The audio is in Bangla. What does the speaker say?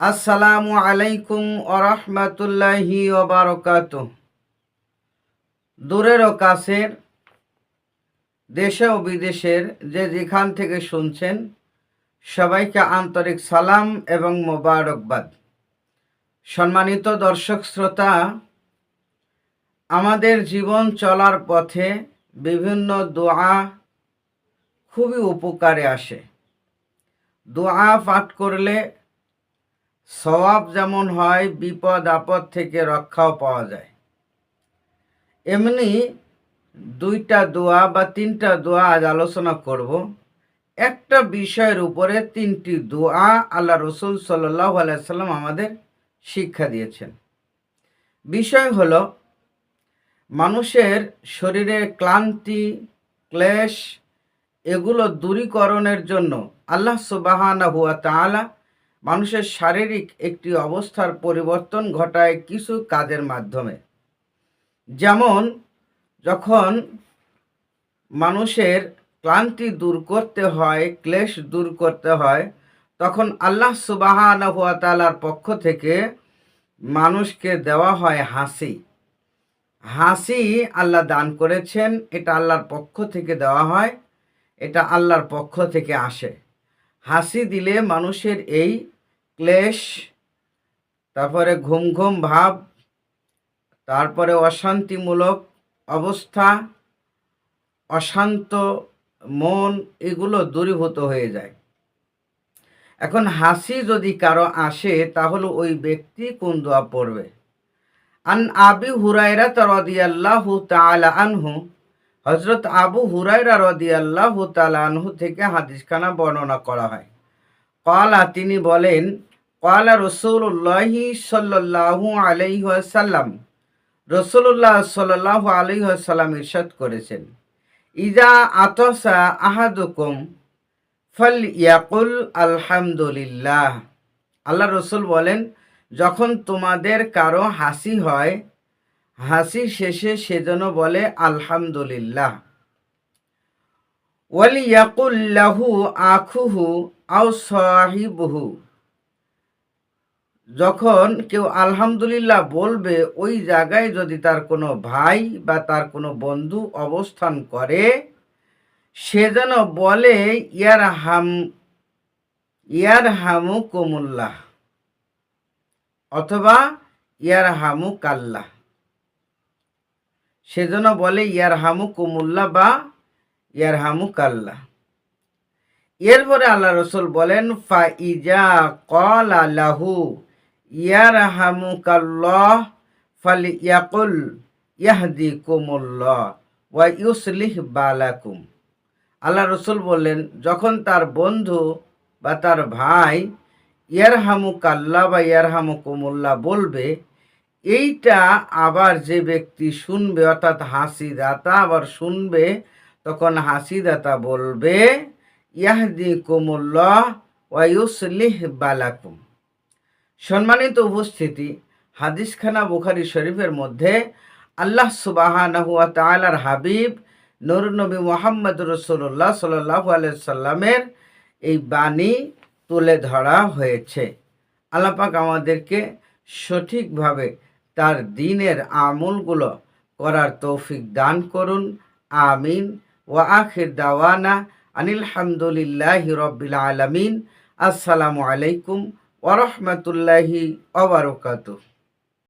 আসসালামু আলাইকুম ওরহমতুল্লাহি ওবারকাত দূরের ও কাছের, দেশে ও বিদেশের যে যেখান থেকে শুনছেন, সবাইকে আন্তরিক সালাম এবং মোবারকবাদ। সম্মানিত দর্শক শ্রোতা, আমাদের জীবন চলার পথে বিভিন্ন দোয়া খুবই উপকারে আসে। দোয়া পাঠ করলে সওয়াব যেমন হয়, বিপদ, আপদ থেকে রক্ষাও পাওয়া যায়। এমনি দুইটা দোয়া বা তিনটা দোয়া আজ আলোচনা করব। একটা বিষয়ের উপরে তিনটি দোয়া আল্লাহ রসুল সাল্লাহ আলাইসাল্লাম আমাদের শিক্ষা দিয়েছেন। বিষয় হলো, মানুষের শরীরে ক্লান্তি, ক্লেশ, এগুলো দূরীকরণের জন্য আল্লাহ সুবাহানা হুয়া তালা মানুষের শারীরিক একটি অবস্থার পরিবর্তন ঘটায় কিছু কাজের মাধ্যমে। যেমন, যখন মানুষের ক্লান্তি দূর করতে হয়, ক্লেশ দূর করতে হয়, তখন আল্লাহ সুবাহান তালার পক্ষ থেকে মানুষকে দেওয়া হয় হাসি। হাসি আল্লাহ দান করেছেন, এটা আল্লাহর পক্ষ থেকে দেওয়া হয়, এটা আল্লাহর পক্ষ থেকে আসে। হাসি দিলে মানুষের এই ক্লেশ, তারপরে ঘুম ঘুম ভাব, তারপরে অশান্তিমূলক অবস্থা, অশান্ত মন, এগুলো দূরীভূত হয়ে যায়। এখন হাসি যদি কারও আসে, তাহলে ওই ব্যক্তি কোন দোয়া পড়বে? আন আবি হুরাইরা রদিয়াল্লাহু তাআলা আনহু হজরত আবু হুরাইরা রদিয়াল্লাহু তাআলা আনহু থেকে হাদিসখানা বর্ণনা করা হয়। কলা তিনি বলেন কলা রসুল্লাহি সাল্লাহু আলাইসাল্লাম রসুল্লাহ সাল্লাহ আলাইসাল্লাম ইরশাদ করেছেন ইজা আতসা আহাদুকুম ফল ইয়াকুল আলহামদুলিল্লাহ। আল্লাহ রসুল বলেন, যখন তোমাদের কারও হাসি হয় হাসি শেষে সে যেন বলে, আলহামদুলিল্লাহ। ওয়ালিয়াকুল্লাহু আখুহু আও সাহিবহু। যখন কেউ আলহামদুলিল্লাহ বলবে, ওই জায়গায় যদি তার কোনো ভাই বা তার কোনো বন্ধু অবস্থান করে, সে যেন বলে ইয়ার হাম ইয়ার হামু কুমুল্লাহ অথবা ইয়ার হামু কাল্লাহ সেজন্য বলে ইয়ার হামু কুমুল্লা বা ইয়ার হামু কাল্লাহ এরপরে আল্লাহ রসুল বলেন, ফা ইজা কল আল্লাহু ইয়ার হামু কাল্লাহ ফাল ইয়াকুল ইয়াহদি কুমুল্লাহ ওয়া ইউসলিহ বালাকুম। আল্লাহ রসুল বললেন, যখন তার বন্ধু বা তার ভাই ইয়ারহামু কাল্লা বা ইয়ারহামু কুমুল্লা বলবে এইটা আবার যে ব্যক্তি শুনবে, অর্থাৎ হাসিদাতা আবার শুনবে, তখন হাসিদাতা বলবে ইয়াহদি কুমুল্লাহ ওয়াইসলিহ বালাকুম। সম্মানিত উপস্থিতি, হাদিসখানা বুখারি শরীফের মধ্যে আল্লাহ সুবাহানহুয়া তালার হাবিব নুর নবী মোহাম্মদ রসুল্লাহ সাল্লাহ সাল্লামের এই বাণী তুলে ধরা হয়েছে। আল্লাপাক আমাদেরকে সঠিকভাবে তার দিনের আমলগুলো করার তৌফিক দান করুন। আমিন। ও আখির দাওয়ানা আনিল হামদুলিল্লাহ রব্বিল আলমিন। আসসালামু আলাইকুম ওরহমতুল্লাহি ওবরকাতুহ